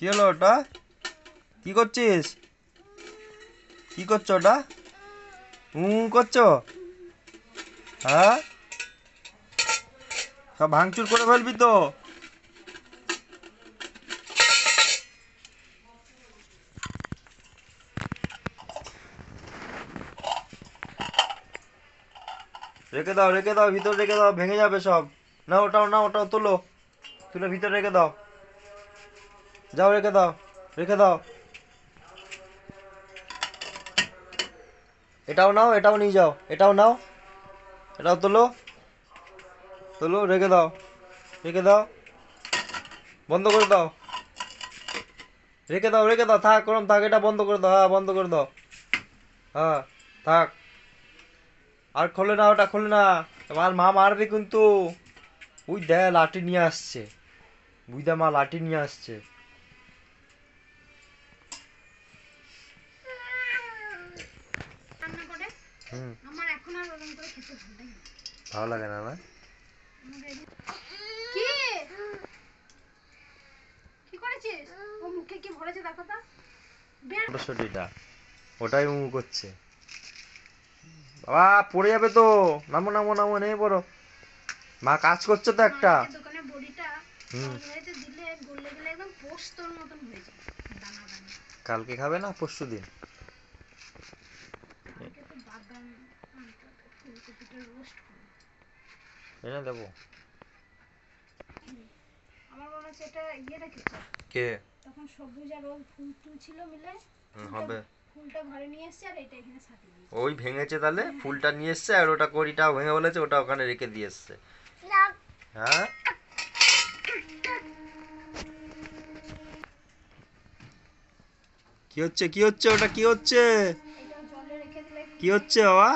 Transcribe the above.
কি হলো ওটা? কি করছিস? কি করছ ওটা? হু করছ? হ্যাঁ? সব ভাঙচুর করে ফেলবি তো। রেখে দাও রেখে দাও, ভিতর রেখে দাও, ভেঙে যাবে সব। না ওটাও না ওটাও, তোলো। তুলে ভিতর রেখে দাও। যাও, রেখে দাও রেখে দাও। এটাও নাও, এটাও নিয়ে যাও, এটাও নাও। এটাও তোলো তোলো, রেখে দাও রেখে দাও। বন্ধ করে দাও। রেখে দাও রেখে দাও, থাক করম থাক, এটা বন্ধ করে দাও হ্যাঁ বন্ধ করে দাও। হ্যাঁ থাক। আর খোলে না, ওটা খোলে না। আমার মা মারবে কিন্তু। ওই দে, লাঠি নিয়ে আসছে। বুঝদা মা, লাঠি নিয়ে আসছে। আমার এখন আর ওরকম করে খেতে ভালো লাগে না। ভালো লাগে না না? কি? কি করেছিস? ও মুখে কি ভরেছে দেখো তো। ওটাই উঁ করছে। বাবা পড়ে যাবে তো। নামো নামো নামো নেই পড়ো। মা কাজ করছে তো একটা। দোকানে বড়িটা হুম। দিলে গলে গেলে একদম পোস্তর মতন হয়ে যায়। কালকে খাবে না পরশু দিন? এনে দেবো। আমার মনে হচ্ছে এটা ইয়ে রেখেছে কে? তখন সবুজ আর ওই ফুল টুল ছিল মিলে। হবে। ফুলটা ঘরে নিয়ে এসছে আর এটা এখানে ওই ভেঙেছে তাহলে? ফুলটা নিয়ে এসছে আর ওটা কড়িটাও ভেঙে বলেছে ওটা ওখানে রেখে দিয়ে এসছে। হ্যাঁ? কি হচ্ছে কি হচ্ছে ওটা কি হচ্ছে? কি হচ্ছে বাবা?